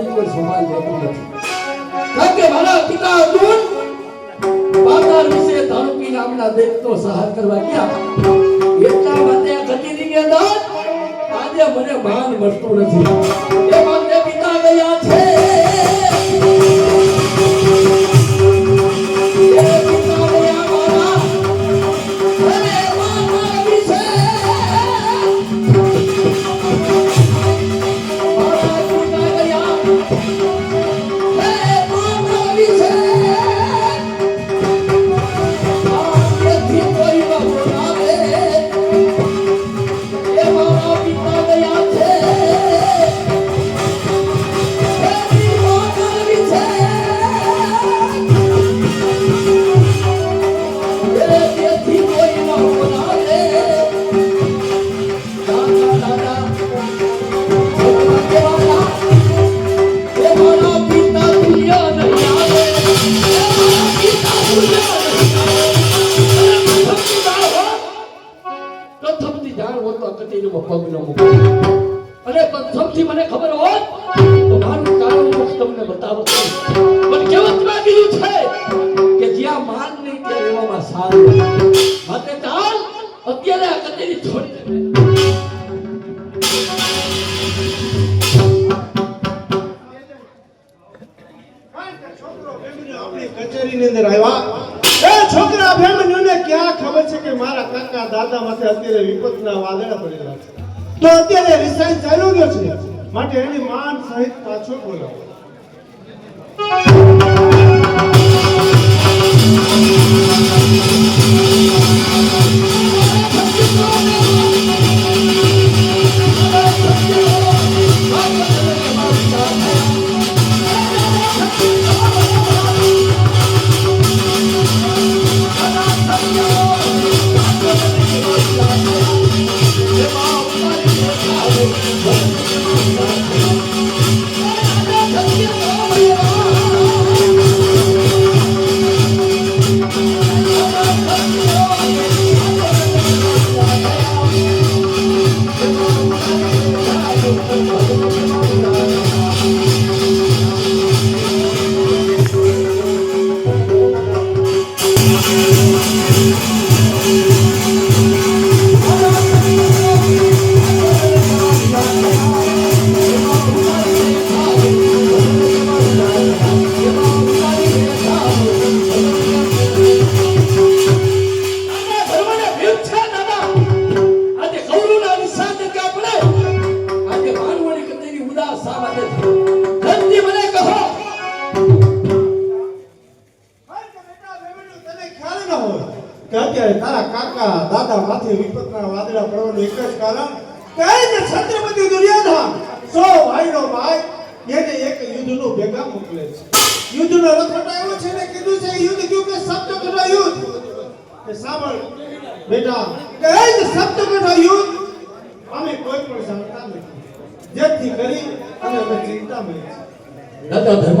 મારી કોઈ સભા લેતું નથી. કારણ કે મારા પિતા અર્જુન પાતાળ વિશે ધણપી નામના દૈત્યનો સહાર કરવા ગયા. એટલા માટે કચેરીની અંદર આજે મને માન મળતું નથી. એ માટે પિતા ગયા છે. આપણી કચેરીની અંદર આવ્યા. ક્યાં ખબર છે કે મારા કાકા દાદા માથે અત્યારે વિપતના વાદળા પડેલા છે? તો અત્યારે માટે એની માન સહિત પાછો બોલાવો. કાકા, દાદા માથે વિપતના વાદળા પડવાનું એક જ કારણ કે છત્રપતિ દુર્યોધન, સો ભાઈનો ભાઈ, એને એક યુદ્ધનો ભેગા મોકલે છે. યુદ્ધનો રથોટ આવ્યો છે ને, કીધું છે યુદ્ધ કયું કે સપ્તકઠા યુદ્ધ? કે સાંભળ, બેટા કે એ જ સપ્તકઠા યુદ્ધ? અમે કોઈ પણ જાણતા નથી. જેથી કરી અને અમે ચિંતા મળી દાદા ધર્મ?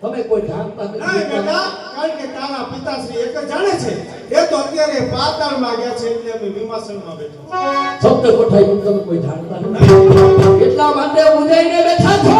તમે કોઈ નહીં નથી બેટા કારણ કે તારા પિતાશ્રી એક જ જાણે છે. એ તો અત્યારે પાતાળમાં ગયા છે એટલે અમે વિમાસણમાં બેઠા. શબ્દ કોઠાઈ તમે કોઈ જાણતા નથી એટલા માટે ઉદયને બેઠા છો.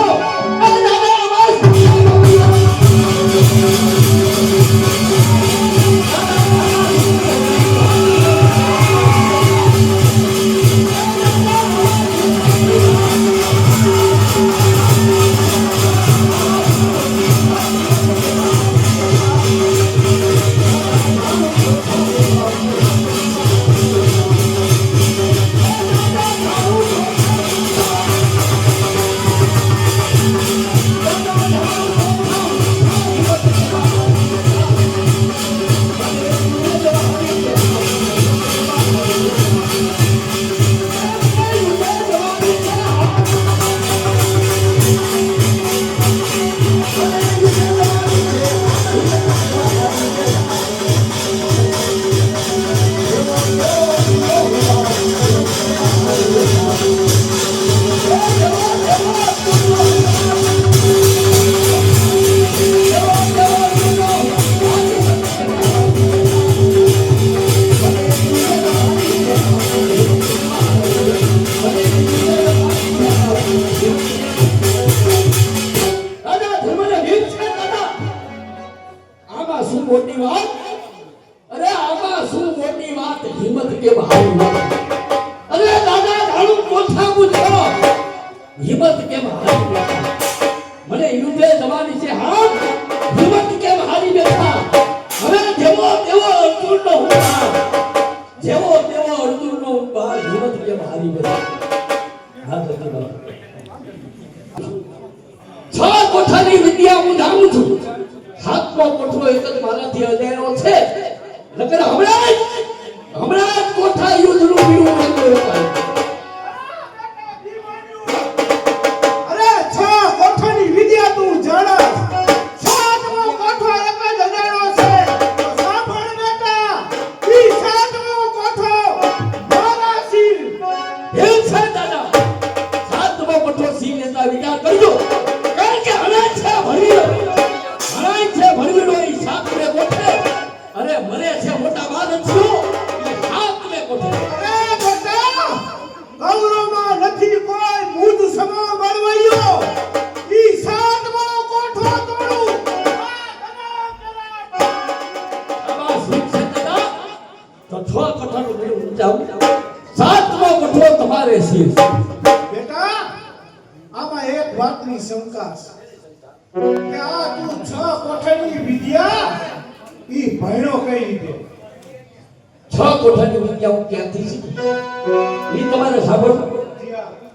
કોઠાની વિદ્યા હું જાણું છું. સાતમો કોઠો એક જ મારાથી અજાણ્યો છે. નકર હમણાં હમણાં કોઠા યુદ્ધનું બીડું નતું અરે છ કોઠાની વાતની શંકા કે આ તું છ કોઠાની વિદ્યા ઈ ભણ્યો કઈ રીતે? છ કોઠાની વિદ્યા હું ક્યાંથી શીખી. એ તમારે સાંભળવું?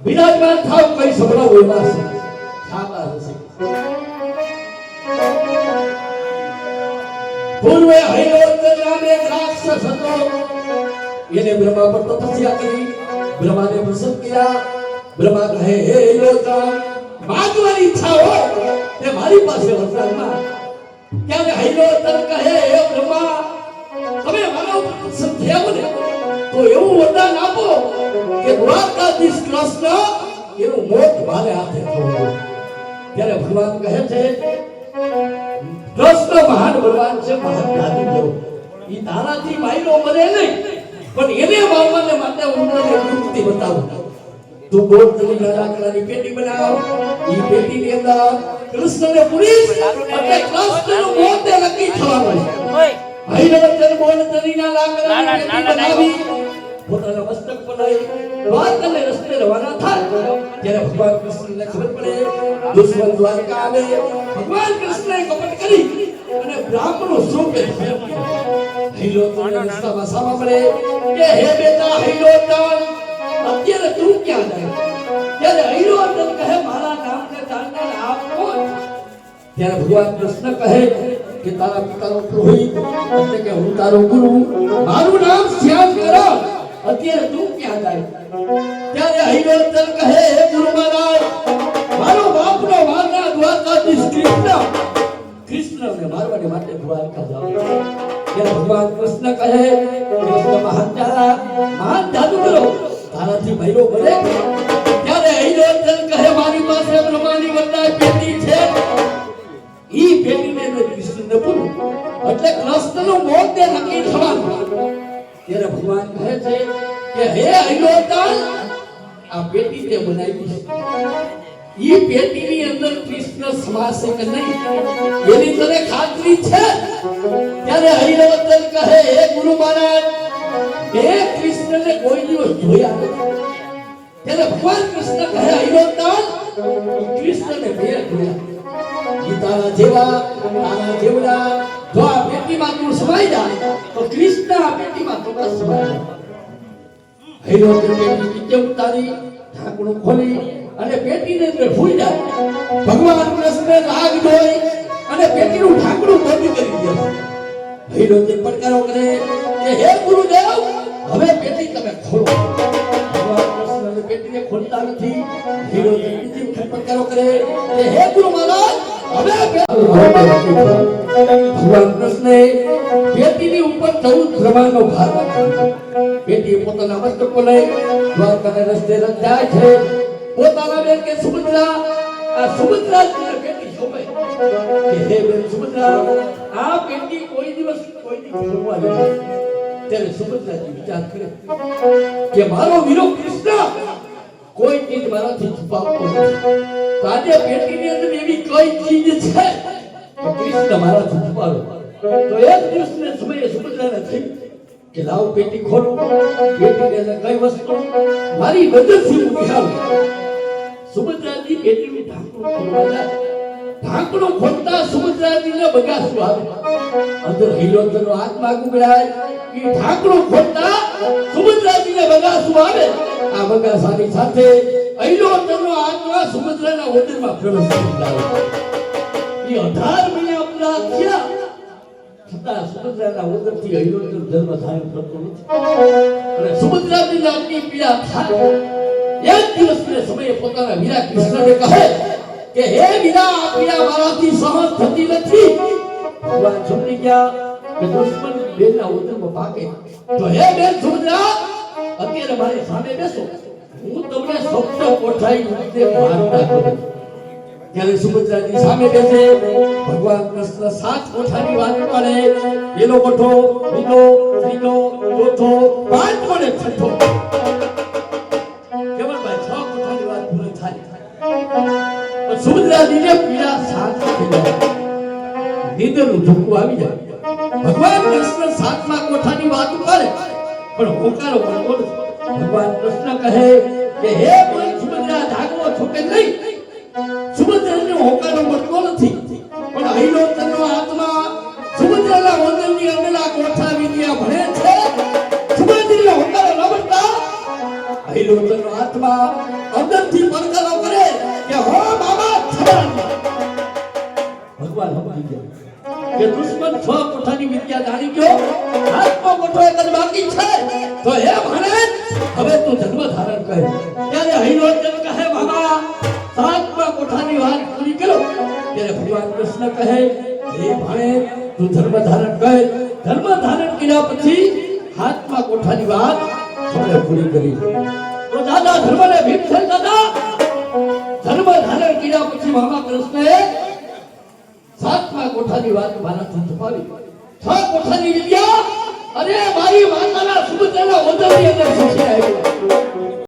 વિરાજમાન થાવ કઈ સંભળાવું એમાં છે સાબા હશે. પૂર્વે હૈરોદ્ર નામે એક રાક્ષસ હતો એને બ્રહ્મા પર તપસ્યા કરી. બ્રહ્માને પ્રસન્ન કર્યા. બ્રહ્મા કહે, હે હૈરોદ્ર માગવાની ઈચ્છા હોય તે મારી પાસે વરસાદમાં ક્યારે ત્યારે હૈરોદ્ર કહે, હે બ્રહ્મા, તમે મારા થયા ને તો એવું વરદાન આપો કે દ્વારકાધીશ કૃષ્ણ એનું મોત મારે હાથે થવું ત્યારે ભગવાન કહે છે, કૃષ્ણ મહાન ભગવાન છે, મહાન જ્ઞાની દેવ ઈ તારાથી માયનો મરે નહીં, પણ એને મારવાને માટે હું યુક્તિ બતાવું. તું ગોળ તરીકે લાકડાની પેટી બનાવ. ઈ પેટીની અંદર કૃષ્ણને પૂરીશ અને કૃષ્ણનું મોતે નક્કી થવાનું. છે હરિનગર મોહન તરીના લાકડાની પેટી બનાવી. પોતાના મસ્તક બનાવી. દ્વારકાને રસ્તે રવાના થાય. ત્યારે ભગવાન કૃષ્ણને ખબર પડે દુશ્મન દ્વારકા આવે. ભગવાન કૃષ્ણએ કપટ કરી અને બ્રાહ્મણો રસ્તામાં સામા કે હે બેટા અત્યારે તું ક્યાં જાય? ત્યારે હૈલોતન કહે, મારા નામને જાણનાર આપ. કોણ ત્યારે ભગવાન કૃષ્ણ કહે કે, તારા પિતાનો પુરોહિત, એટલે કે હું તારો ગુરુ, મારું નામ શ્યામ કરો. અત્યારે તું ક્યાં જાય? ત્યારે હરિવર્તન કહે, હે ગુરુ મહારાજ, મારો બાપનો મારના દ્વારકાધીશ કૃષ્ણ. કૃષ્ણને મારવાને માટે દ્વારકા જાવ ત્યારે ભગવાન કૃષ્ણ કહે, કૃષ્ણ મહાન જા મહાન જાદુ કરો. તારાથી મહિરો બને ત્યારે હરિવર્તન કહે, મારી પાસે બ્રહ્માની વંદના પેટી છે. ઈ પેટીને મેં કૃષ્ણને પૂરું એટલે કૃષ્ણનું મોત તે નક્કી થવાનું. ત્યારે ભગવાન કહે છે કે, હે હરિવર્તન આ પેટી તે બનાવી છે. ઈ પેટીની અંદર કૃષ્ણ સમાશે કે નહીં, એની તને ખાતરી છે? ત્યારે હરિવર્તન કહે, હે ગુરુ મહારાજ હે કૃષ્ણને કોઈ દિવસ જોયા નથી. ત્યારે ભગવાન કૃષ્ણ કહે હરિવર્તન કૃષ્ણને બે જોયા. ગીતાના જેવા તારા જેવડા, જો આ પેટીમાં તું સમાઈ જાય, તો કૃષ્ણ આ પેટીમાં તું બસ સમાઈ જાય. હરિવર્તન પેટી નીચે ઉતારી, ઢાંકણું ખોલી અને પેટીને અંદર ભૂલી જાય. ભગવાન કૃષ્ણ રાગ જોઈ અને પેટીનું ઢાંકણું બંધ કરી દે. હરિવર્તન પડકારો કરે કે હે ગુરુદેવ, હવે પેટી તમે ખોલો. ભગવાન કૃષ્ણ પેટીને ખોલતા નથી. હરિવર્તન બીજી વખત પડકારો કરે કે હે ગુરુ મહારાજ, હવે ભગવાન કૃષ્ણે પેટીની ઉપર ચૌદ બ્રહ્માંડનો ભાર નાખ્યો પેટી પોતાના મસ્તકો લઈ દ્વારકાને રસ્તે રચાય છે. પોતાના બેન કે સુભદ્રા, આ સુભદ્રા જ પેટી શોભે કે હે બેન સુભદ્રા, આ પેટી સુભદ્રાજી કે મારો વીરો કૃષ્ણ, કોઈ અંદર કઈ પેટી ખોલો વસ્તુ? મારી મદદથી હું નિહાળું સુભદ્રાજી ઢાંકણું ખોલવા ઢાંકણું ખોલતા સમુદ્રાજીને બગાસું આવે. અંદર હિલોતનો આત્મા ગુગડાય કે ઢાંકણું ખોલતા સમુદ્રાજીને બગાસું આવે. આ બગાસાની સાથે હિલોતનો આત્મા સમુદ્રના ઉદરમાં પ્રવેશ કરી એ 18 મહિના અપરાધ થયા. છતાં સુભદ્રાના ઉદરથી હિલોતનો ધર્મ ધારણ કરતો અને અગ્નિ પીડા થાય. એક દિવસ સમયે પોતાના વીરા કૃષ્ણને કહે કે હે વીરા આ પીડા મારાથી સહન થતી નથી. ભગવાન સમજી ગયા, કે દુશ્મન બેનના ઉદરમાં પાકે તો હે બેન સુભદ્રા અત્યારે મારી સામે બેસો. હું તમને શબ્દ કોઠાઈ રીતે મારતા કરું ત્યારે સુભદ્રાજી સામે બેસે. ભગવાન કૃષ્ણ સાત કોઠાની વાત કરે. પેલો કોઠો, બીજો, ત્રીજો, ચોથો, પાંચમો ને છઠ્ઠો. સુભદ્રાજીને પીડા સાત થઈ જાય ઝુકવું આવી જાય. ભગવાન કૃષ્ણ સાતમા કોઠાની વાત કરે પણ હોકારો બોલે ભગવાન કૃષ્ણ કહે કે, હે બોલ સુભદ્રા જાગવો છો કે નહીં. સુભદ્રાને હોકારો કે દુશ્મન છ કોઠાની વિદ્યા જાણી ગયો. હાથનો કોઠો એક જ બાકી છે? તો હે ભણે, હવે તું જન્મ ધારણ કર. ત્યારે હરિલોચન કહે, બાબા, સાતમા કોઠાની વાત પૂરી કરો. ત્યારે ભગવાન કૃષ્ણ કહે, હે ભણે, તું ધર્મ ધારણ કર. ધર્મ ધારણ કર્યા પછી હાથમાં કોઠાની વાત તમને પૂરી કરી. તો દાદા, ધર્મને ભીમસેન દાદા? ધર્મ ધારણ કર્યા પછી મામા કૃષ્ણએ સાતમા કોઠાની વાત મારાથી છુપાવી છ કોઠાની વિદ્યા અને મારી માતાના સુભદ્રાના વંદનની અંદર શીખી આવ્યો